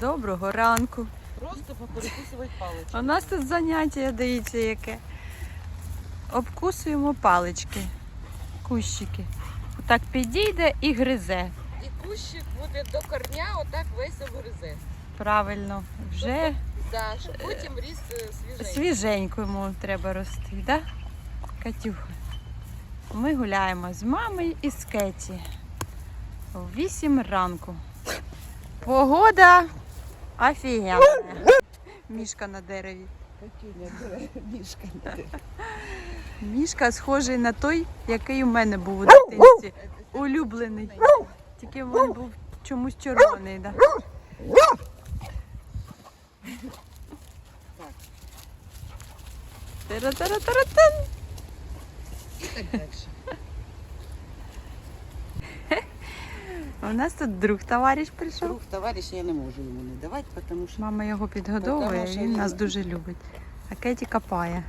Доброго ранку. Просто поперекусувати палички. У нас тут заняття, дивіться, яке. Обкусуємо палички, кущики. Так підійде і гризе. І кущик буде до корня, отак весь обгризе. Правильно, вже Да, щоб потім ріс е, свіженький. свіженько йому треба рости, да? Катюха. Ми гуляємо з мамою і з Кеті. О 8 ранку. Погода офігенна. Мішка на дереві. Мішка. Мішка схожий на той, який у мене був у дитинстві. Улюблений. Тільки він був чомусь червоний. Да. Тара-тара-тара-тан. І так далі. У нас тут друг товариш прийшов. Друг товариш я не можу йому не давати, тому що Мама його підгодовує, він він- нас дуже любить. А Кеті копає.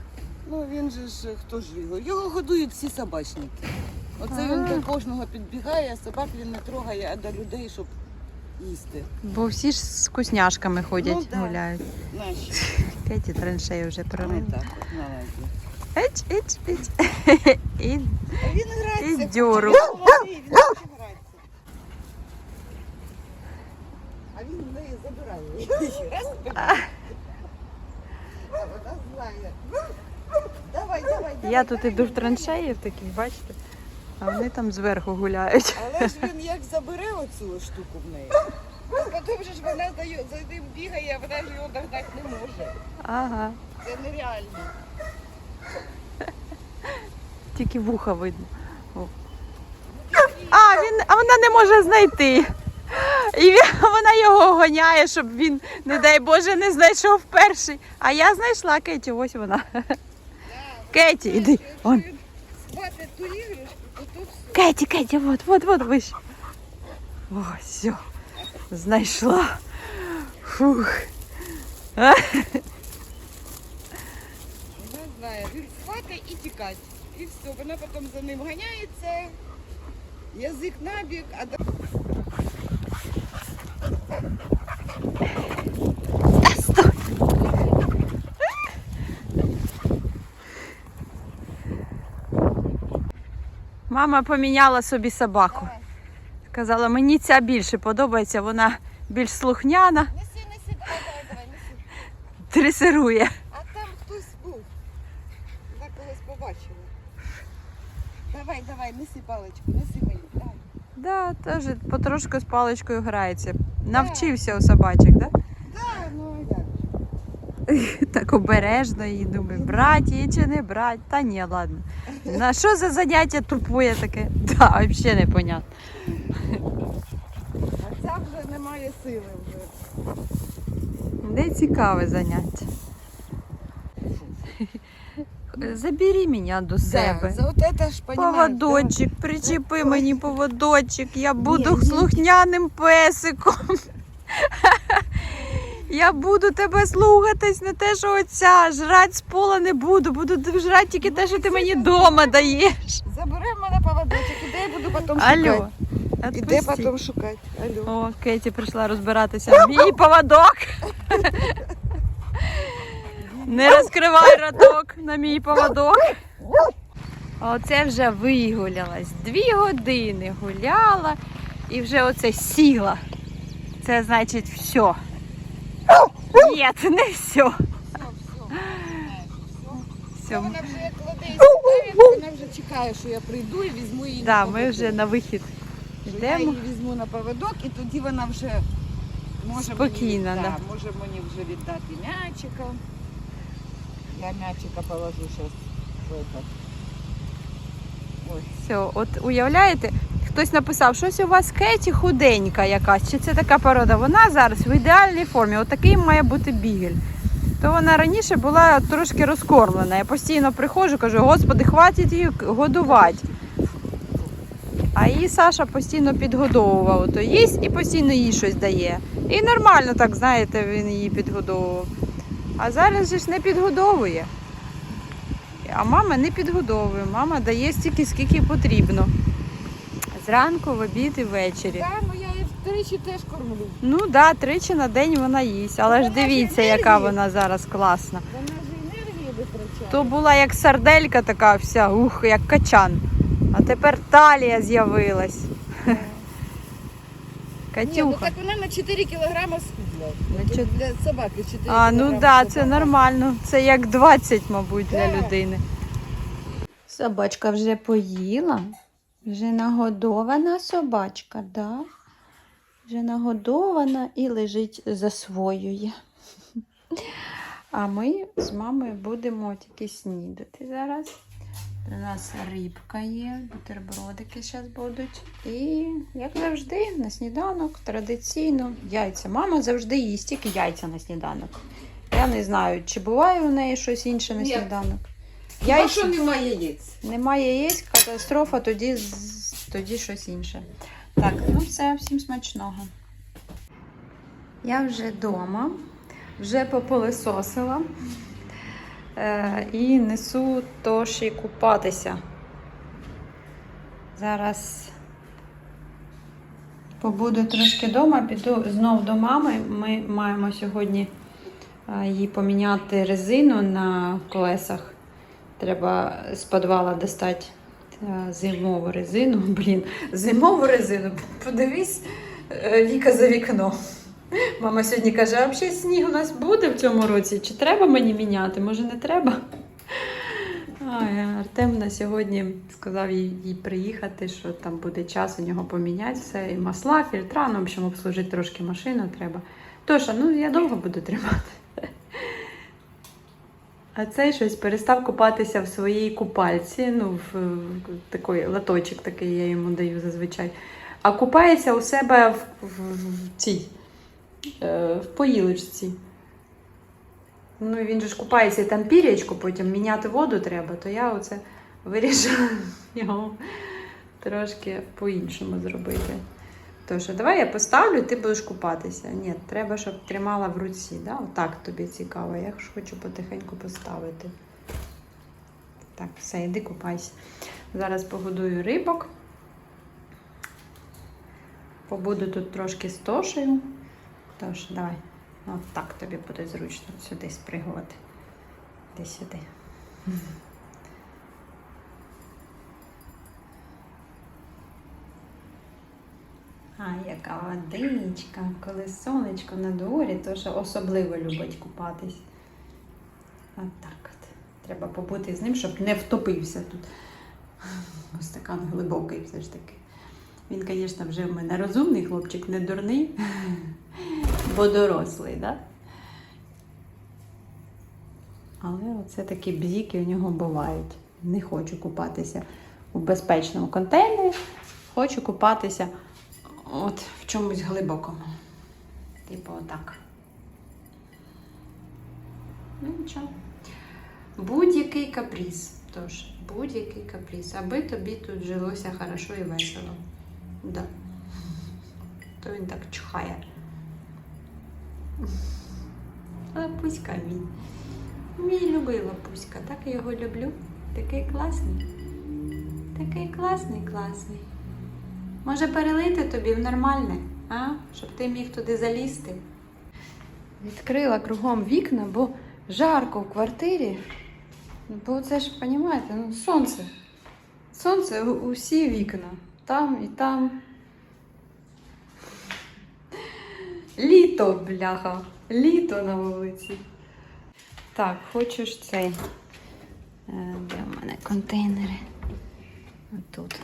ну він же ж хто ж його? Його годують всі собачники. Оце він А. до кожного підбігає, а собак він не трогає, а до людей, щоб їсти. Бо всі ж з вкусняшками ходять, Ну, да. гуляють. Наші. Кеті траншею вже Ну прорив. Еч, еч, еч. І він грається. І дьору. Він молодий, він хоче гратися. А він в неї забирає. А вона знає. Давай, давай, давай. я тут іду в траншеї в таких, бачите? А вони там зверху гуляють. Але ж він як забере оцю штуку в неї. то Потім же ж вона за ним бігає, а вона ж його догнати не може. Ага. Це нереально. Тільки вуха видно. О. А, він, а вона не може знайти. І вона його гоняє, щоб він, не дай Боже, не знайшов перший. А я знайшла Кеті, ось вона. Кеті, іди. Все. Кеті, Кеті, от, от, от, вище. О, все. Знайшла. Фух. Вона знає, він схватить і тікать. І все, вона потім за ним ганяється, язик набіг, а Мама поміняла собі собаку. Давай. Сказала, мені ця більше подобається, вона більш слухняна, Неси, неси, давай, давай, давай, неси. дресирує. А там хтось був. Я когось побачила. Давай, давай, неси паличку, неси мені. Давай. Да, теж потрошку з паличкою грається. Навчився у собачок, да? Да, ну як? же? Так обережно і думаю, брать її чи не брать. Та ні, ладно. На що за заняття тупує таке? Да, взагалі непонятно. А ця вже немає сили вже. Де цікаве заняття. Забери мене до себе. Да, за вот это ж понимаешь, Поводочок, причепи мені поводочок, я буду Ні, ні. слухняним песиком. Я буду тебе слухатись, не те, що оця. Жрать з пола не буду, буду жрати тільки те, що ти мені вдома даєш. Забери в мене поводочок, і де я буду потім Алло. шукати. І де потім шукати? Алло. О, Кеті прийшла розбиратися. Мій поводок. Не розкривай роток на мій поводок. Оце вже вигулялась. Дві години гуляла і вже оце сіла. Це значить все. Ні, не все. Все. Вона вже як кладе і сідає, вона вже чекає, що я прийду і візьму її Да, на ми поводок. вже на вихід Що Я йдемо. її візьму на поводок і тоді вона вже може Спокійно, мені, да. може мені вже віддати м'ячика. Я м'ячика положу зараз в этот. Ой. Все, от уявляєте, хтось написав, щось у вас Кеті худенька якась, чи це така порода. Вона зараз в ідеальній формі, отакий має бути бігель. То вона раніше була трошки розкормлена. Я постійно приходжу, кажу, господи, хватить її годувати. А її Саша постійно підгодовував. То їсть і постійно їй щось дає. І нормально так, знаєте, він її підгодовував. А зараз же ж не підгодовує. А мама не підгодовує. Мама дає стільки, скільки потрібно. Зранку, в обід і ввечері. Да, ну я і тричі теж кормлю. Ну так, да, тричі на день вона їсть. Але Вона ж дивіться, яка вона зараз класна. Вона ж енергію витрачає. То була як сарделька така вся, ух, як качан. А тепер талія з'явилась. Ні, ну так вона на 4 кілограми схудла. На чот- Для собаки 4 А, ну так, да, це нормально. Це як 20, мабуть, для людини. Собачка вже поїла. Вже нагодована собачка, да? Вже нагодована і лежить засвоює. А ми з мамою будемо тільки снідати зараз. У нас рибка є, бутербродики зараз будуть. І, як завжди, на сніданок традиційно яйця. Мама завжди їсть тільки яйця на сніданок. Я не знаю, чи буває у неї щось інше на Ні. сніданок. Хіба що немає яєць? Немає яєць, катастрофа, тоді, тоді щось інше. Так, ну все, всім смачного. Я вже вдома, вже попилисосила е, і несу Тоші купатися. Зараз побуду трошки вдома, піду знов до мами. Ми маємо сьогодні е, їй поміняти резину на колесах. Треба з підвала достати е, зимову резину. Блін, зимову резину. Подивись, е, Віка за вікно. Мама сьогодні каже, а взагалі сніг у нас буде в цьому році? Чи треба мені міняти? Може не треба? Ай, Артем на сьогодні сказав їй, приїхати, що там буде час у нього поміняти все, і масла, фільтра, ну, в общем, обслужити трошки машину треба. Тоша, ну я довго буду тримати. А цей щось перестав купатися в своїй купальці. Ну, в, такий латочок такий я йому даю зазвичай. А купається у себе в, в, в цій е, в поїлочці. Ну, він же ж купається і там пірячку, потім міняти воду треба, то я оце вирішила його трошки по-іншому зробити. Тож, давай я поставлю, ти будеш купатися. Ні, треба, щоб тримала в руці. Да? Отак тобі цікаво. Я ж хочу потихеньку поставити. Так, все, йди купайся. Зараз погодую рибок. Побуду тут трошки з тошею. Тож, давай. От так тобі буде зручно сюди спригувати. Ти сюди. Яка водичка, коли сонечко на дворі, то що особливо любить купатись. От так от. Треба побути з ним, щоб не втопився тут. Бо Стакан глибокий все ж таки. Він, звісно, вже в мене розумний хлопчик, не дурний, бо дорослий, так? Але оце такі бзіки у нього бувають. Не хочу купатися у безпечному контейнері, хочу купатися от в чомусь глибокому. Типу отак. Ну нічого. Будь-який каприз. Тож, будь-який каприз. Аби тобі тут жилося хорошо і весело. Да. То він так чхає. Лапуська мій. Мій любий лапуська, так я його люблю. Такий класний. Такий класний, класний. Може перелити тобі в нормальне, а? Щоб ти міг туди залізти. Відкрила кругом вікна, бо жарко в квартирі. Бо це ж, розумієте, ну, сонце. Сонце усі вікна. Там і там. Літо, бляха. Літо на вулиці. Так, хочу ж цей. Е, Де в мене контейнери? Отут.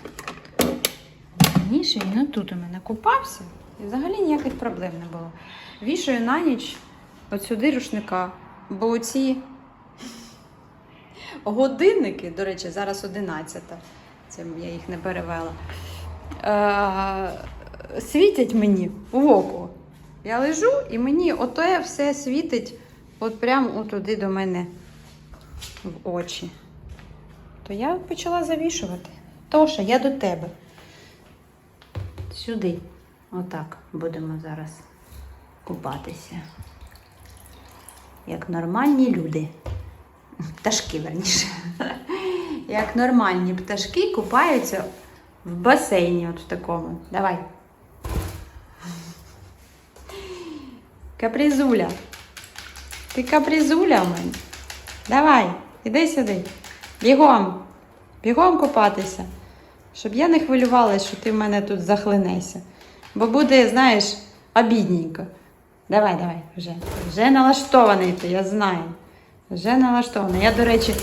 Раніше він тут у мене купався і взагалі ніяких проблем не було. Вішаю на ніч от сюди рушника, бо оці годинники, до речі, зараз 11. Це я їх не перевела. Е, світять мені в око. Я лежу і мені ото все світить от прямо туди до мене в очі. То я почала завішувати. Тоша, я до тебе. Сюди. Отак будемо зараз купатися. Як нормальні люди. Пташки, верніше. Як нормальні пташки купаються в басейні, от в такому. Давай. Капризуля. Ти капризуля в мене. Давай, іди сюди. Бігом. Бігом купатися. Щоб я не хвилювалася, що ти в мене тут захлинешся. Бо буде, знаєш, обідненько. Давай, давай, вже. Вже налаштований ти, я знаю. Вже налаштований. Я, до речі,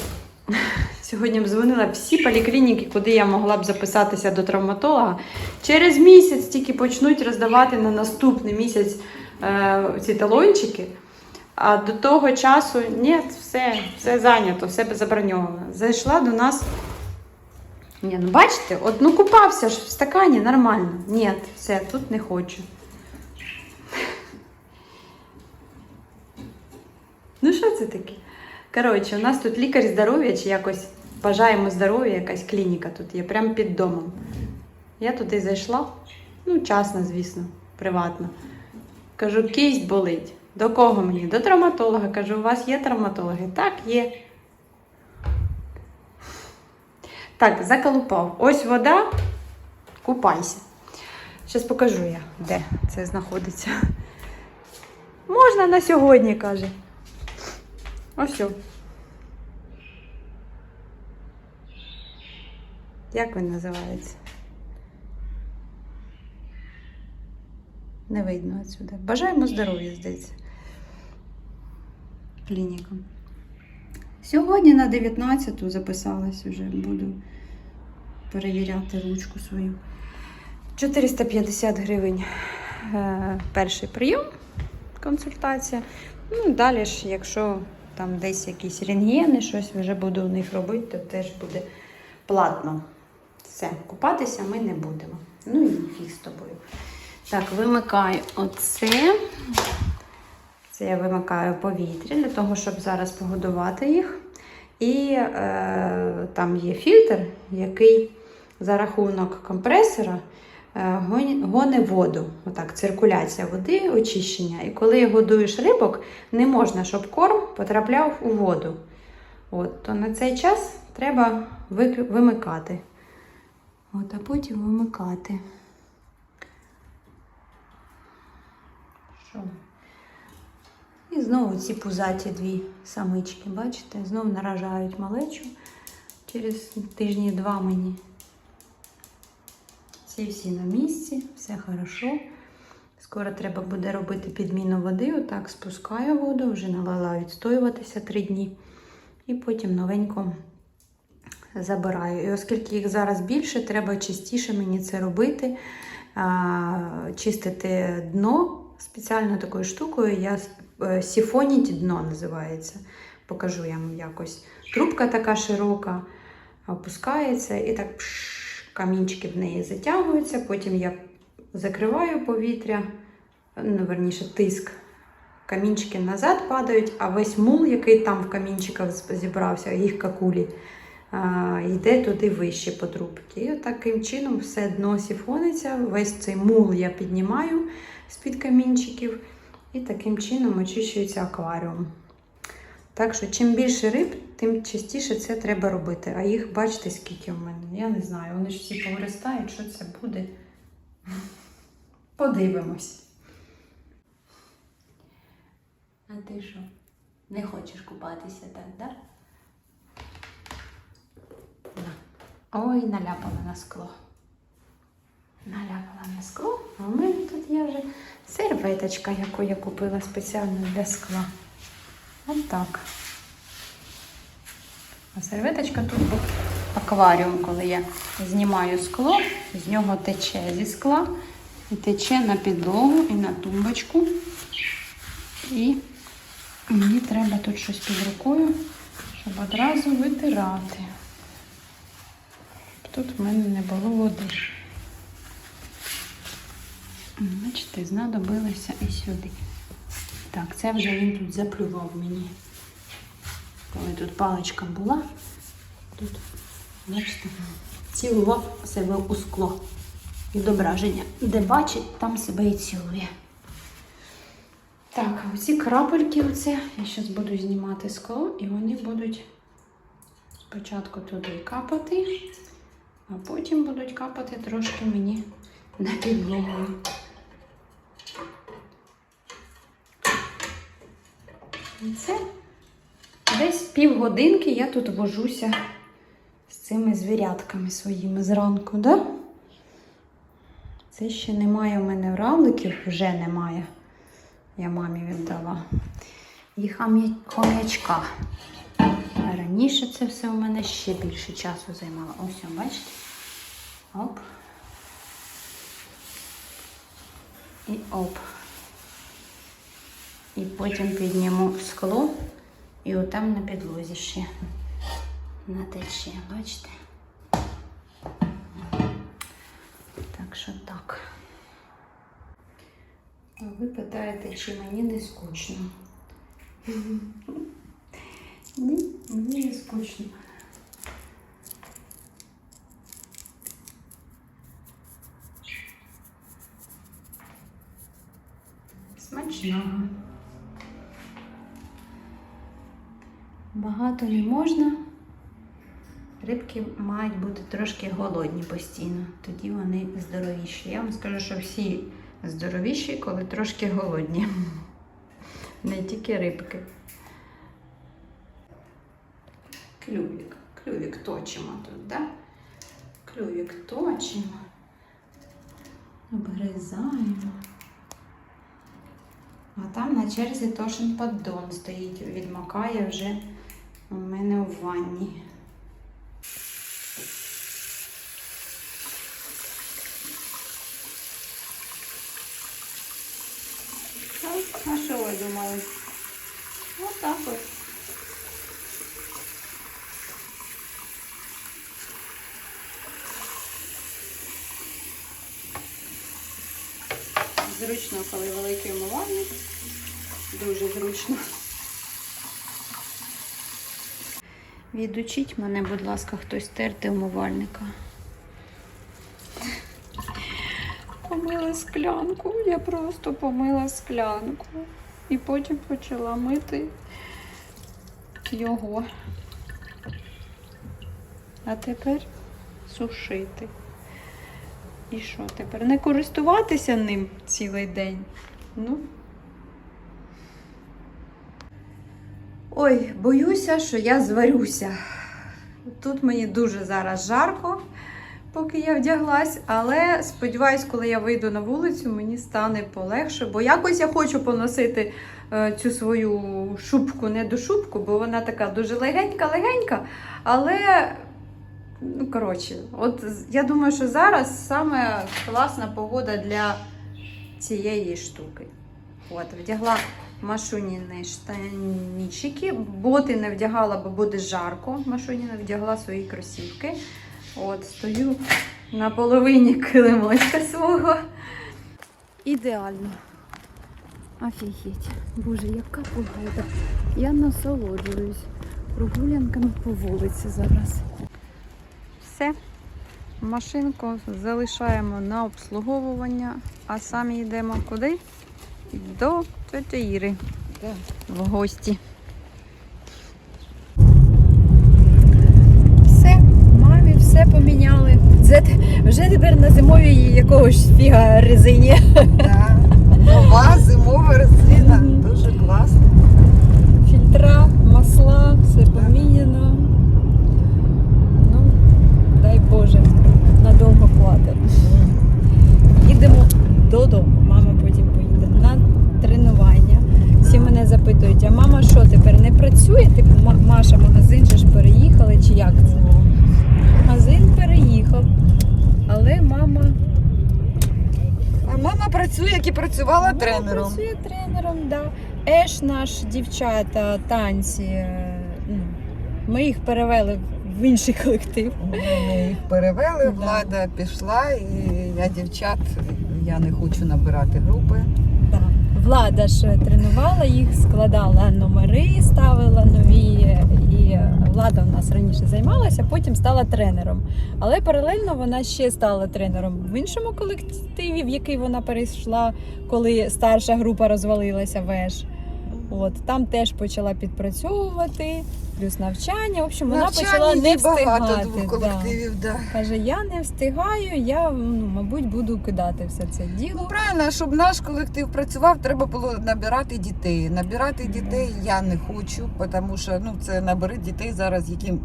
сьогодні б дзвонила всі поліклініки, куди я могла б записатися до травматолога. Через місяць тільки почнуть роздавати на наступний місяць е, ці талончики. А до того часу ні, все, все зайнято, все заброньовано. Зайшла до нас. Ні, ну бачите, от ну купався ж в стакані нормально. Ні, все, тут не хочу. Ну, що це таке? Коротше, у нас тут лікар здоров'я чи якось бажаємо здоров'я, якась клініка тут є, прямо під домом. Я туди зайшла, ну, часно, звісно, приватно. Кажу, кість болить. До кого мені? До травматолога. Кажу, у вас є травматологи? Так, є. Так, заколупав. Ось вода. Купайся. Зараз покажу я, де це знаходиться. Можна на сьогодні, каже. Ось. Як він називається? Не видно отсюди. Бажаємо здоров'я, здається. Клініка. Сьогодні на 19-ту записалась вже, буду перевіряти ручку свою. 450 гривень е, перший прийом, консультація. Ну, далі ж, якщо там десь якісь рентгени, щось вже буду у них робити, то теж буде платно. Все, купатися ми не будемо. Ну і фіг з тобою. Так, вимикаю оце. Це я вимикаю повітря для того, щоб зараз погодувати їх. І е, там є фільтр, який за рахунок компресора е, гоне воду. Отак, циркуляція води, очищення. І коли годуєш рибок, не можна, щоб корм потрапляв у воду. От, то на цей час треба вимикати. От, а потім вимикати. Що? І знову ці пузаті дві самички, бачите, знову наражають малечу через тижні два мені. Ці всі на місці, все хорошо. Скоро треба буде робити підміну води. Отак спускаю воду, вже налила відстоюватися три дні. І потім новенько забираю. І оскільки їх зараз більше, треба частіше мені це робити. Чистити дно спеціально такою штукою. Я сіфоніть дно називається. Покажу я вам якось. Трубка така широка, опускається і так пш, камінчики в неї затягуються. Потім я закриваю повітря, ну, верніше, тиск. Камінчики назад падають, а весь мул, який там в камінчиках зібрався, їх какулі, йде туди вище по трубці. І таким чином все дно сіфониться, весь цей мул я піднімаю з-під камінчиків, і таким чином очищується акваріум. Так що, чим більше риб, тим частіше це треба робити. А їх бачите, скільки в мене. Я не знаю, вони ж всі повиростають, що це буде. Подивимось. А ти що? Не хочеш купатися так, так? Ой, наляпала на скло. Наляпала на скло, а у мене тут є вже серветочка, яку я купила спеціально для скла. От так. А серветочка тут був акваріум, коли я знімаю скло, з нього тече зі скла і тече на підлогу і на тумбочку. І мені треба тут щось під рукою, щоб одразу витирати. Тут в мене не було води. Бачите, знадобилося і сюди. Так, це вже він тут заплював мені. Коли тут паличка була, тут, бачите, цілував себе у скло. Відображення. Де бачить, там себе і цілує. Так, оці крапельки, оце, я зараз буду знімати скло, і вони будуть спочатку туди капати, а потім будуть капати трошки мені на підлогу. Це десь півгодинки я тут вожуся з цими звірятками своїми зранку, да? Це ще немає у мене равликів, вже немає. Я мамі віддала. І хом'ячка. Раніше це все у мене ще більше часу займало. Ось, бачите? Оп. І оп. І потім підніму скло і отам на підлозі ще натече, бачите? Так що так. Ви питаєте, чи мені не скучно? Ні, мені не скучно. Смачного. Багато не можна. Рибки мають бути трошки голодні постійно, тоді вони здоровіші. Я вам скажу, що всі здоровіші, коли трошки голодні. Не тільки рибки. Клювік. Клювік точимо тут, да? Клювік точимо. Обгризаємо. А там на черзі тошен поддон стоїть, відмокає вже у мене у ванні. А що ви думали? Отак от. Зручно, коли великий умивальник. Дуже зручно. Відучіть мене, будь ласка, хтось терти умивальника. Помила склянку. Я просто помила склянку. І потім почала мити його. А тепер сушити. І що тепер? Не користуватися ним цілий день. Ну. Ой, боюся, що я зварюся. Тут мені дуже зараз жарко, поки я вдяглась, але сподіваюсь, коли я вийду на вулицю, мені стане полегше, бо якось я хочу поносити е, цю свою шубку, не до шубку, бо вона така дуже легенька-легенька. Але, ну, коротше, от я думаю, що зараз саме класна погода для цієї штуки. От, вдягла Машуніни штанічки. Боти не вдягала, бо буде жарко. Машуніна вдягла свої кросівки. От, стою на половині килимочка свого. Ідеально. Офігеть. Боже, яка погода. Я насолоджуюсь прогулянками по вулиці зараз. Все. Машинку залишаємо на обслуговування, а самі йдемо куди? До тьоті Іри Да. в гості. Все, мамі все поміняли. Це вже тепер на зимовій якогось фіга резині. Да. Нова зимова резина. Дуже класно. Фільтра, масла, все поміняно. Ну, дай Боже, надовго хватить. Їдемо додому. Мама потім поїде на тренування. Всі мене запитують, а мама що тепер не працює? Типу, Маша, магазин же ж переїхали чи як це? Магазин переїхав. Але мама, А мама працює, як і працювала мама тренером. працює тренером, да. Еш наш дівчата, танці. е, ну, Ми їх перевели в інший колектив. Ми їх перевели, Да. влада пішла, і я дівчат, я не хочу набирати групи. Да. Влада ж тренувала їх, складала номери, ставила нові. І влада в нас раніше займалася, потім стала тренером. Але паралельно вона ще стала тренером в іншому колективі, в який вона перейшла, коли старша група розвалилася веш. От там теж почала підпрацьовувати, плюс навчання. В общем, вона Навчання почала не є багато встигати. двох да. колективів, да. Каже, я не встигаю, я ну, мабуть буду кидати все це діло. Ну правильно, щоб наш колектив працював, треба було набирати дітей. Набирати дітей я не хочу, тому що ну це набери дітей зараз, яким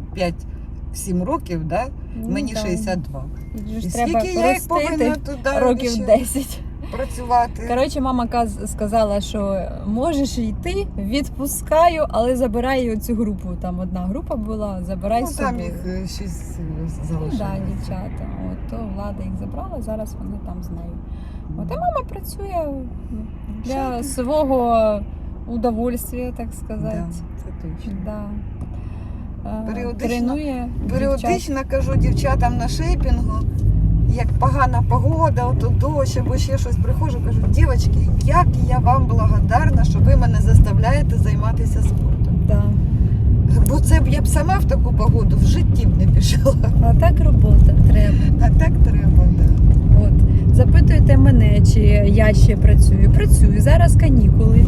5-7 років, да? Ну, мені да. 62. Їх І треба скільки я їх повинна туди років ще 10. Працювати? Коротше, мама каз- сказала, що можеш йти, відпускаю, але забирай цю групу. Там одна група була, забирай ну, з там їх е, шість е, Ну, да, залишилось. дівчата. От, то влада їх забрала, зараз вони там з нею. От і мама працює ну, для Що свого удовольствия, так сказати. Да, це точно. Да. Е, Періодично- Тренує дівчат. Періодично кажу дівчатам на шейпінгу, як погана погода, ото дощ або ще щось приходжу, кажу, дівчатки, як я вам благодарна, що ви мене заставляєте займатися спортом. Да. Бо це б я б сама в таку погоду в житті б не пішла. А так робота треба. А так треба, да. От. Запитуєте мене, чи я ще працюю. Працюю. Зараз канікули.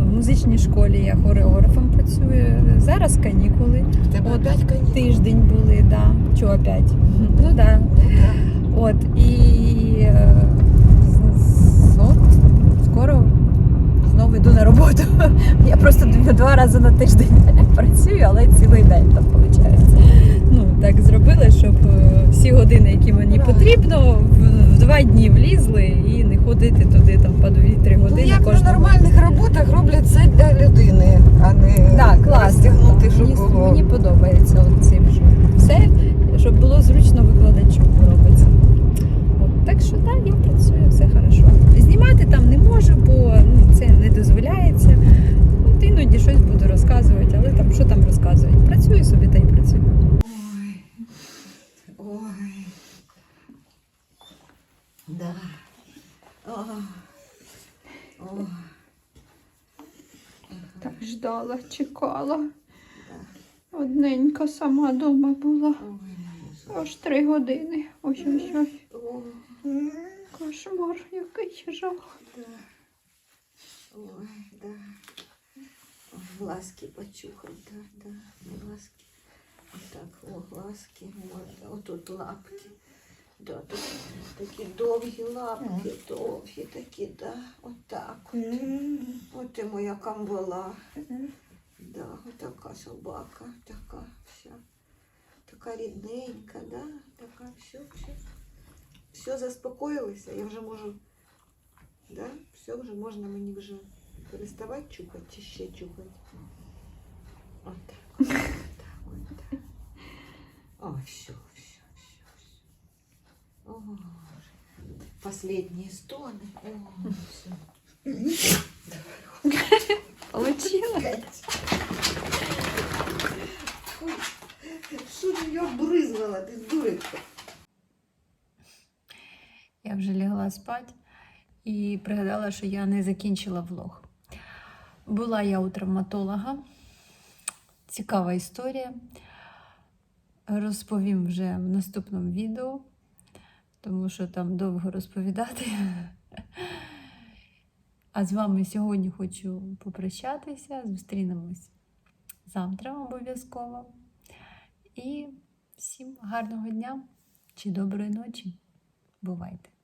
В музичній школі я хореографом працюю. Зараз канікули. В тебе От. опять канікули. Тиждень були, да. Чого опять? Ну да. Ну, да. От і е, от, скоро знову йду на роботу. Я просто два рази на тиждень працюю, але цілий день там виходить. Ну так зробили, щоб е, всі години, які мені потрібно, в, два дні влізли і не ходити туди там по 2-3 Ну, години як на нормальних роботах роблять це для людини, а не Так, класно. щоб мені, мені подобається цим, що все, щоб було зручно викладачу так що так, я працюю, все хорошо. Знімати там не можу, бо ну, це не дозволяється. От іноді щось буду розказувати, але там що там розказують? Працюю собі та й працюю. Ой. Ой. Да. О. О. Так ждала, чекала. Одненька сама вдома була. Ой. Аж три години. Ось ось ось. Кошмар, який жах. Да. Ой, да. Глазки почухать, да, да, глазки. Отак, о, глазки. Отут лапки. Да, тут такі довгі лапки, довгі такі, да, отак. От. От і моя камбала. Да, отака собака, така вся. Така рідненька, да, така, все, все. Все заспокоїлося, я вже можу Да? Все вже можна мені вже переставати чухати чи ще чухати. От так. От так, от так. О, все, все, все, все. О, Боже. Последние стоны. О, все. Получилось? Що ти я бризгала, ти спати і пригадала, що я не закінчила влог. Була я у травматолога. Цікава історія. Розповім вже в наступному відео, тому що там довго розповідати. А з вами сьогодні хочу попрощатися. Зустрінемось завтра обов'язково. І всім гарного дня чи доброї ночі. Бувайте!